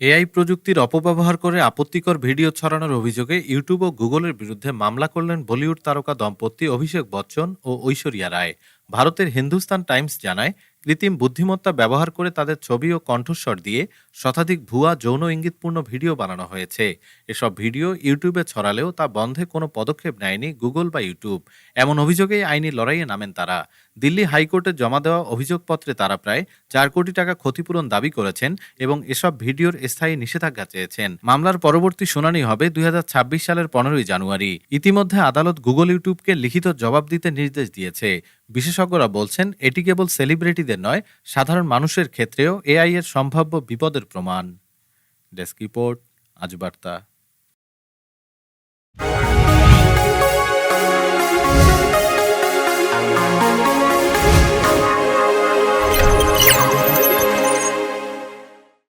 AI প্রযুক্তির অপব্যবহার করে আপত্তিকর ভিডিও ছড়ানোর অভিযোগে ইউটিউব ও গুগলের বিরুদ্ধে মামলা করলেন বলিউড তারকা দম্পতি অভিষেক বচ্চন ও ঐশ্বরিয়া রায়। ভারতের হিন্দুস্তান টাইমস জানায়, কৃত্রিম বুদ্ধিমত্তা ব্যবহার করে তাদের ছবি ও কণ্ঠস্বর দিয়ে শতাধিক ভুয়া যৌন ইঙ্গিতপূর্ণ ভিডিও বানানো হয়েছে। এসব ভিডিও ইউটিউবে ছড়ালেও তা বন্ধে কোনো পদক্ষেপ নেয়নি গুগল বা ইউটিউব। এমন অভিযোগেই আইনি লড়াইয়ে নামেন তারা। দিল্লি হাইকোর্টে জমা দেওয়া অভিযোগপত্রে তারা প্রায় চার কোটি টাকা ক্ষতিপূরণ দাবি করেছেন এবং এসব ভিডিওর স্থায়ী নিষেধাজ্ঞা চেয়েছেন। মামলার পরবর্তী শুনানি হবে দুই হাজার ছাব্বিশ সালের পনেরোই জানুয়ারি। ইতিমধ্যে আদালত গুগল ইউটিউবকে লিখিত জবাব দিতে নির্দেশ দিয়েছে। বিশেষজ্ঞরা বলছেন, এটি কেবল সেলিব্রিটিদের নয়, সাধারণ মানুষের ক্ষেত্রেও এআই এর সম্ভাব্য বিপদের প্রমাণ। ডেস্ক রিপোর্ট, আজ বার্তা।